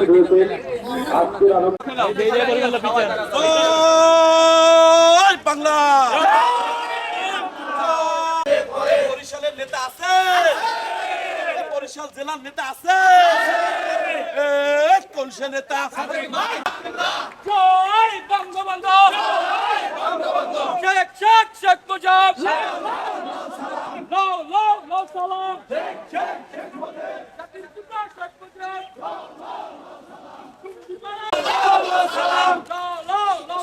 উপস্থিত হয়েছে আজকের বাংলা বরিশালের নেতা আছে বরিশাল জেলার নেতা আছে কোন সে নেতা বঙ্গবন্ধু শেখ শেখ শেখ মুজিব লো লো লো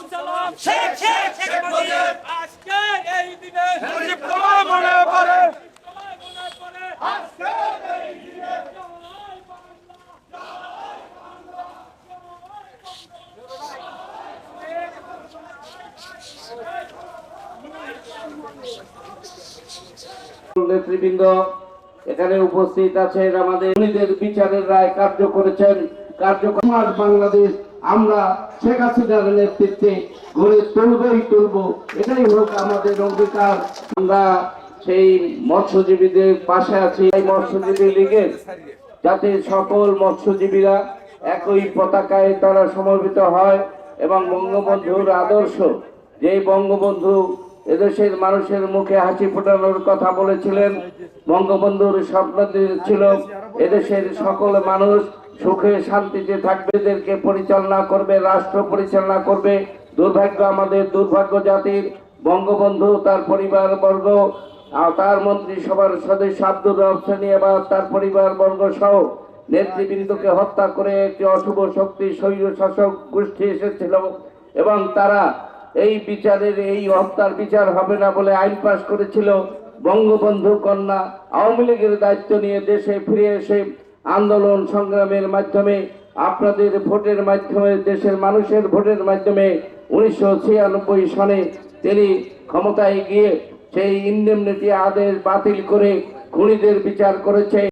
সালাম শেখ শেখ শেখ মুজিব আজকে এই দিনে মুজিব তোমায় মনে পড়ে তোমায় মনে পড়ে আজকে এই দিনে জয় বাংলা নেতৃবৃন্দ, এখানে উপস্থিত আছেন আমাদের বিচারের রায় কার্য করেছেন। বাংলাদেশ, আমরা শেখ হাসিনার নেতৃত্বে গড়ে তুলব। এটাই হোক আমাদের অঙ্গীকার। আমরা সেই মৎস্যজীবীদের পাশে আছি। এই মৎস্যজীবী লীগের যাতে সকল মৎস্যজীবীরা একই পতাকায় তারা সমবেত হয় এবং বঙ্গবন্ধুর আদর্শ যে বঙ্গবন্ধু এদেশের মানুষের মুখে হাসি ফোটানোর কথা বলেছিলেন, বঙ্গবন্ধুর স্বপ্ন ছিল এদেশের সকল মানুষ সুখে শান্তিতে থাকবে, এদেরকে পরিচালনা করবে, রাষ্ট্র পরিচালনা করবে। দুর্ভাগ্য আমাদের দুর্ভাগ্য জাতির বঙ্গবন্ধু, তার পরিবার বর্গ তার মন্ত্রিসভার সদস্য আব্দুর রব সানি এবং তার পরিবার বর্গ সহ নেতৃবৃন্দকে হত্যা করে একটি অশুভ শক্তি স্বৈর শাসক গোষ্ঠী এসেছিল এবং তারা এই বিচারের এই হত্যার বিচার হবে না বলে আইন পাশ করেছিল বঙ্গবন্ধু কন্যা। আওয়ামী লীগের দায়িত্ব নিয়ে দেশে ফিরে এসে আন্দোলন সংগ্রামের মাধ্যমে, আপনাদের ভোটের মাধ্যমে, দেশের মানুষের ভোটের মাধ্যমে উনিশশো ছিয়ানব্বই সনে তিনি ক্ষমতায় গিয়ে সেই ইন্ডেমনিটি আদেশ বাতিল করে খুনিদের বিচার করেছে।